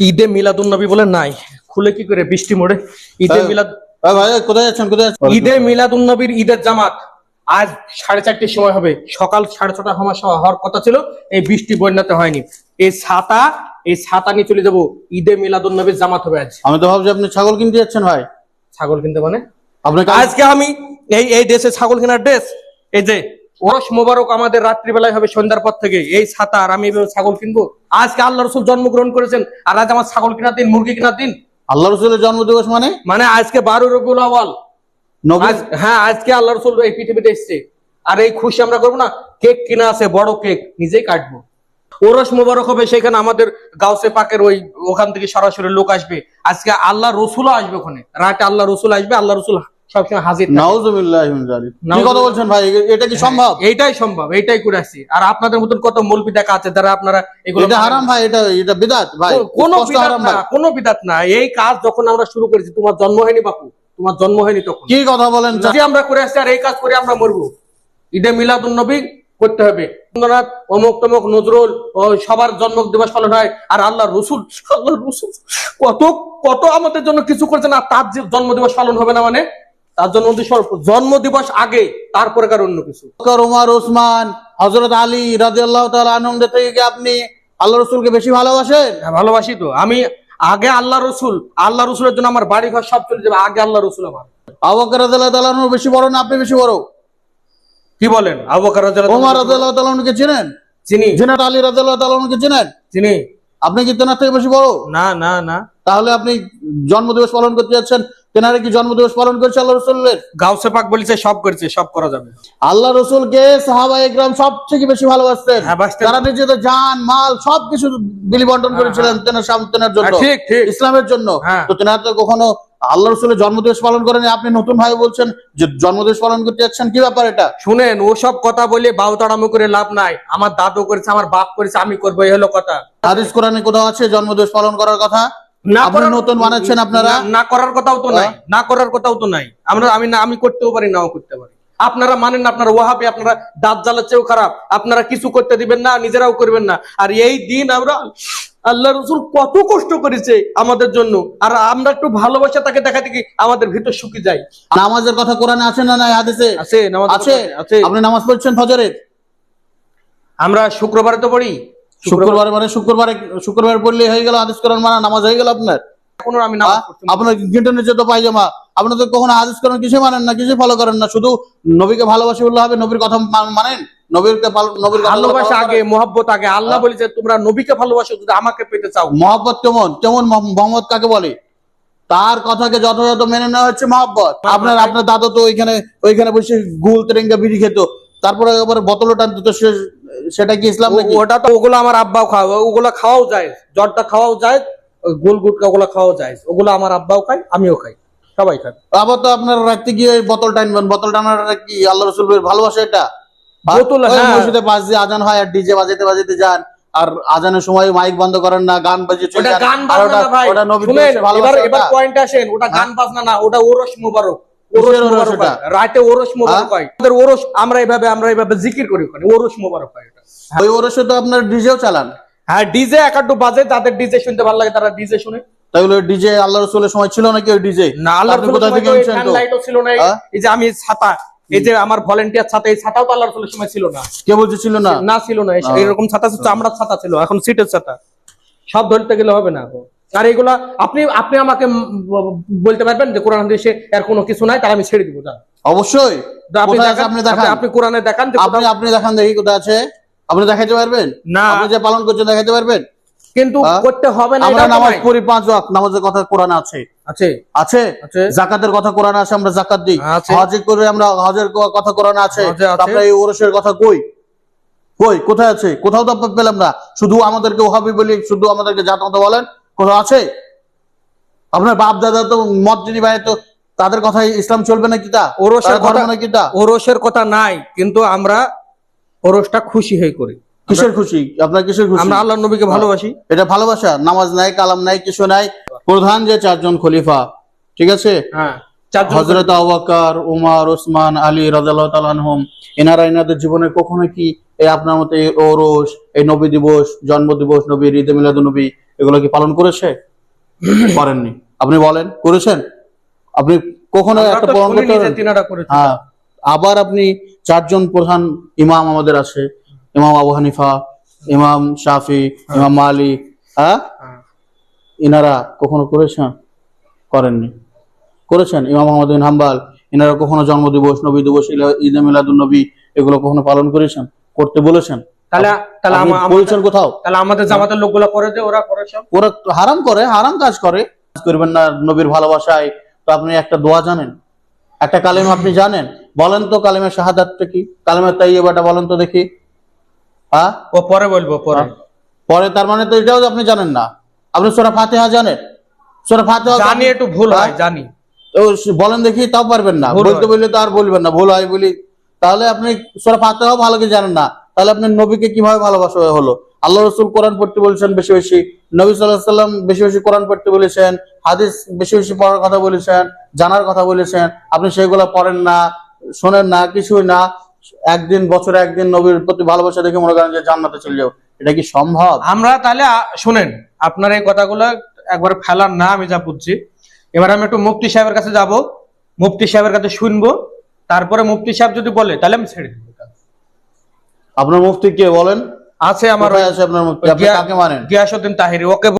ঈদে মিলাদুন নবী বলে নাই। খুলে কি করে বৃষ্টি মোড়ে? ঈদে হ্যাঁ। মিলাদ কোথায় কোথায় ঈদে মিলাদুন নবীর ঈদের জামাত আজ সাড়ে চারটের সময় হবে। সকাল সাড়ে ছটা হওয়ার সময় হওয়ার কথা ছিল এই বৃষ্টি বন্যাতে হয়নি। এই ছাতা এই ছাতা নিয়ে চলে যাব। ঈদে মিলাদুন নবীর জামাত হবে আজ। আমি তো ভাবছি আপনি ছাগল কিনতে যাচ্ছেন ভাই। ছাগল কিনতে মানে? আপনি কাল- আজকে আমি এই এই দেশে ছাগল কেনার ড্রেস। এই যে ওরস মোবারক আমাদের রাত্রিবেলায় হবে সন্ধ্যার পর থেকে। এই ছাতা আর আমি ছাগল কিনবো? আজকে আল্লাহ রসুল জন্মগ্রহণ করেছেন আর আজ আমার ছাগল কেনার দিন মুরগি কেনার দিন। আল্লাহ রসুলের জন্মদিবস মানে? মানে আজকে বারো রবিউল আওয়াল হ্যাঁ আজকে আল্লাহ রসুল এই পৃথিবীতে এসছে। আর এই খুশি আমরা করব না? কেক কিনা আছে বড় কেক নিজেই কাটবো। ওরস মোবারক হবে সেখানে আমাদের গাউসে পাকের ওই ওখান থেকে সরাসরি লোক আসবে। আজকে আল্লাহ রসুলও আসবে ওখানে। রাতে আল্লাহ রসুল আসবে আল্লাহ রসুল সবসময় হাজির থাকে। নাউজুবিল্লাহ জালিক। কি কথা বলছেন ভাই? এটা কি সম্ভব? এইটাই সম্ভব আসছি। আর আপনাদের মতন কত মৌলবি দেখা আছে যারা আপনারা এগুলো এটা হারাম ভাই এটা এটা বিদাত ভাই। কোনো বিদাত না কোনো বিদাত না। এই কাজ যখন আমরা শুরু করেছি তোমার জন্ম হয়নি বাপু তোমার জন্ম হয়নি তখন। কি কথা বলেন? যদি আমরা করে আসছি আর এই কাজ করে আমরা মরবো। ঈদে মিলাদুন নবী করতে হবে। রবীন্দ্রনাথ অমুক তমুক নজরুল ও সবার জন্ম দিবস পালন হয়। আর আল্লাহ রসুল আল্লাহ রসুল কত কত আমাদের জন্য কিছু করছেন আর তার যে জন্ম দিবস পালন হবে না মানে? তার জন্য জন্ম দিবস আগে তারপরে কার অন্য কিছু। উমর ওসমান হযরত আলী রাদিয়াল্লাহু তাআলা আনন্দের থেকে আপনি আল্লাহ রসুলকে বেশি ভালোবাসেন? হ্যাঁ, ভালোবাসি তো। আমি আগে আল্লাহ রসুল আল্লাহ রসুলের জন্য আমার বাড়ি ঘর সব চলে যাবে আগে আল্লাহ রসুল আমার। আবু বকর রাদিয়াল্লাহু তাআলা বেশি বড় না আপনি বেশি বড়? কি বলেন? আবু বকর রাদিয়াল্লাহু ওমর আনহুকে চিনেন? চিনি। জেনারেল আলী আনহুকে চিনেন? চিনি। আপনি কি তেনার থেকে বেশি বড়? না না না। তাহলে আপনি জন্মদিবস পালন করতে যাচ্ছেন তেনারা কি জন্মদিবস পালন করেছে আল্লাহ রসুলের? গাউসে পাক বলেছে সব করেছে সব করা যাবে। আল্লাহ রসুলকে সাহাবা একরাম সব থেকে বেশি ভালোবাসতেন। হ্যাঁ, তারা নিজেদের জান মাল সবকিছু বিলি বন্টন করেছিলেন তেনার সাম- তেনার জন্য হ্যাঁ, ঠিক ঠিক। ইসলামের জন্য। হ্যাঁ। তো তেনারা তো কখনো আল্লাহ রসুলের জন্মদিবস পালন করেন। আপনি নতুন ভাবে বলছেন যে জন্মদিবস পালন করতে যাচ্ছেন কি ব্যাপার এটা? শুনেন ওসব কথা বলে বাউতাড়ামো করে লাভ নাই। আমার দাদু করেছে আমার বাপ করেছে আমি করব এই হলো কথা। হাদিস কোরআনে কোথাও আছে জন্মদিবস পালন করার কথা? না করার- নতুন বানাচ্ছেন আপনারা? না- করার কথাও তো নাই না করার কথাও তো নাই। আমরা আমি না আমি করতেও পারি নাও করতে পারি। আপনারা মানেন না আপনারা ওহাবে আপনারা দাঁত জ্বালার চেয়েও খারাপ। আপনারা কিছু করতে দিবেন না নিজেরাও করবেন না। আর এই দিন আমরা আল্লাহ রসুল কত কষ্ট করেছে আমাদের জন্য। আর আমরা একটু ভালোবাসা তাকে দেখা দেখি আমাদের ভিতর শুকি যায়। নামাজের কথা কোরআনে আছে না নাই হাদিসে? আছে নামাজ আছে আছে। আপনি নামাজ পড়ছেন ফজরের? আমরা শুক্রবারে তো পড়ি। শুক্রবার মানে শুক্রবারে শুক্রবার পড়লে হয়ে গেল হাদিস কোরআন মানা নামাজ হয়ে গেল আপনার? আমি না। আপনার গিন্টনের যে তো পায়জামা? আপনার তো কখনো হাদিস করেন কিছু মানেন না কিছু ফলো করেন না? শুধু নবীকে ভালোবাসি বললে হবে নবীর কথা মা- মানেন? নবীরকে ভালো- নবীর ভালোবাসা আগে মোহাব্বত আগে। আল্লাহ বলেছে তোমরা নবীকে ভালোবাসো যদি আমাকে পেতে চাও। মহব্বত কেমন? কেমন মহ- মোহাম্মদ কাকে বলে? তার কথাকে যথাযথ মেনে নেওয়া হচ্ছে মহব্বত। আপনার আপনার দাদা তো ওইখানে ওইখানে বসে গুল তেরেঙ্গা বিড়ি খেত। তারপরে আবার বোতলও টানতো তো সে- সেটা কি ইসলাম নাকি? ওটা তো ওগুলো আমার আব্বাও খাওয়া ওগুলো খাওয়াও যায় জ্বরটা খাওয়াও যায় গোল গুটকা ওগুলো খাওয়াও যায়। ওগুলো আমার আব্বাও খায় আমিও খাই সবাই খায়। আবার তো আপনার রাখতে গিয়ে ওই বোতল টানবেন বোতল টানাটা কি আল্লাহ রসুলের ভালোবাসা এটা? বোতল, হ্যাঁ। মসজিদে পাশ দিয়ে আজান হয় আর ডিজে বাজাতে বাজাতে যান আর আজানের সময় মাইক বন্ধ করেন না গান বাজিয়ে চলে ওটা গান বাজনা না ভাই। ওটা নবীর শুনেন ভালোবাসা এবার। পয়েন্ট আসেন ওটা গান বাজনা না ওটা ওরস মোবারক। হয়। রাতে ওরস মোবারক হয়। ওরস আমরা এইভাবে আমরা এইভাবে জিকির করি ওখানে। ওরস মোবারক হয় এটা ওই ওরসে তো আপনার ডিজেও চালান। হ্যাঁ ডিজে একাড্ডু বাজে তাদের ডিজে শুনতে ভালো লাগে তারা ডিজে শুনে। তাহলে ডিজে আল্লাহ রসুলের সময় ছিল নাকি ওই ডিজে? না আল্লাহ কোথা থেকে লাইটও ছিল না? এই যে আমি ছাতা এই যে আমার ভলেন্টিয়ার ছাতা এই ছাতাও তো আল্লাহ রসুলের সময় ছিল না। কে বলছে ছিল না? না ছিল না এরকম ছাতা ছিল চামড়ার ছাতা ছিল এখন সিটের ছাতা। সব ধরতে গেলে হবে না এখন। আর এগুলা আপনি আপনি আমাকে বলতে পারবেন যে কোরআন হাদিসে এর কোনো কিছু নাই তাহলে আমি ছেড়ে দিব যান। অবশ্যই। আপনি দেখান, আপনি কোরআনে দেখান আপনি আপনি দেখান দেখি কোথায় আছে। আপনি দেখাইতে পারবেন? না। আপনি যে পালন করছেন দেখাইতে পারবেন? কিন্তু হ্যাঁ? করতে হবে না আমরা নামাজ পড়ি পাঁচ ওয়াক্ত নামাজের কথা কোরআন আছে। আছে। আছে? জাকাতের কথা কোরআন আছে আমরা জাকাত দিই। হজে করে আমরা হজের কথা কোরআন আছে। তারপরে এই ওরসের কথা কই? কই? কোথায় আছে? কোথাও তো পেলাম না। শুধু আমাদেরকে ওহাবি বলি শুধু আমাদেরকে জাত মতো বলেন। কোথাও আছে? আপনার বাপ দাদা তো মত যদি ভাই তো তাদের কথাই ইসলাম চলবে নাকি তা? ওরসের ধর্ম কথা নাকি তা? ওরসের কথা নাই কিন্তু আমরা ওরসটা খুশি হয়ে করি। কিসের খুশি? আপনার কিসের খুশি? আমরা আল্লাহ নবীকে ভালোবাসি। এটা ভালোবাসা? নামাজ নাই কালাম নাই কিছু নাই। প্রধান যে চারজন খলিফা ঠিক আছে? হ্যাঁ হজরত আবাকার উমার ওসমান আলী রাজাল্লাহ তালানহম এনারা এনাদের জীবনে কখনো কি এই আপনার মতে এই ওরস এই নবী দিবস জন্ম দিবস নবীর ঈদে মিলাদ নবী এগুলো কি পালন করেছে? করেননি। আপনি বলেন করেছেন? আপনি কখনো একটা প্রমাণ করতে হ্যাঁ আবার আপনি চারজন প্রধান ইমাম আমাদের আছে ইমাম আবু হানিফা ইমাম শাফি ইমাম মালিক হ্যাঁ। ইনারা কখনো করেছেন? করেননি। করেছেন? ইমাম আহমদ বিন হাম্বাল ইনারা কখনো জন্মদিবস নবী দিবস ঈদে মিলাদুন নবী এগুলো কখনো পালন করেছেন? করতে বলেছেন? তাহলে তাহলে আপনি আমা- আমা- করেছেন কোথাও? তাহলে আমাদের জামাতের লোকগুলো করে যে ওরা করে সব। ওরা হারাম করে হারাম কাজ করে। করবেন না নবীর ভালোবাসায়। তো আপনি একটা দোয়া জানেন? একটা কালেমা আপনি জানেন? বলেন তো কালেমা শাহাদাতটা কি? কালেমা তাইয়েবাটা বলেন তো দেখি। হ্যাঁ ও পরে বলব পরে। পরে তার মানে তো এটাও আপনি জানেন না। আপনি সোরা ফাতেহা জানেন? সোরা ফাতেহা জানি একটু ভুল হয় জানি। তো বলেন দেখি তাও পারবেন না। বলতে বললে তো আর বলবেন না ভুল হয় বলি। তাহলে আপনি সোরা ফাতেহাও ভালো করে জানেন না। তাহলে আপনি নবীকে কীভাবে ভালোবাসা হলো? আল্লাহ রসুল কোরআন পড়তে বলেছেন বেশি বেশি, নবী সাল্লাম বেশি বেশি কোরআন পড়তে বলেছেন, হাদিস বেশি বেশি পড়ার কথা বলেছেন, জানার কথা বলেছেন, আপনি সেগুলো পড়েন না, শোনেন না, কিছুই না, একদিন, বছরে একদিন নবীর প্রতি ভালোবাসা দেখে মনে করেন যে জান্নাতে চলে যাও এটা কি সম্ভব? আমরা তাহলে শুনেন, আপনার এই কথাগুলো একবার ফেলার না, আমি যা বুঝছি। এবার আমি একটু মুফতি সাহেবের কাছে যাব, মুফতি সাহেবের কাছে শুনব, তারপরে মুফতি সাহেব যদি বলে, তাহলে আমি ছেড়ে দিব। আপনার মুফতি কে বলেন? আছে আমার আছে আপনার মুফতি? আপনি কাকে মানেন? গিয়াসউদ্দিন তাহিরি ওকে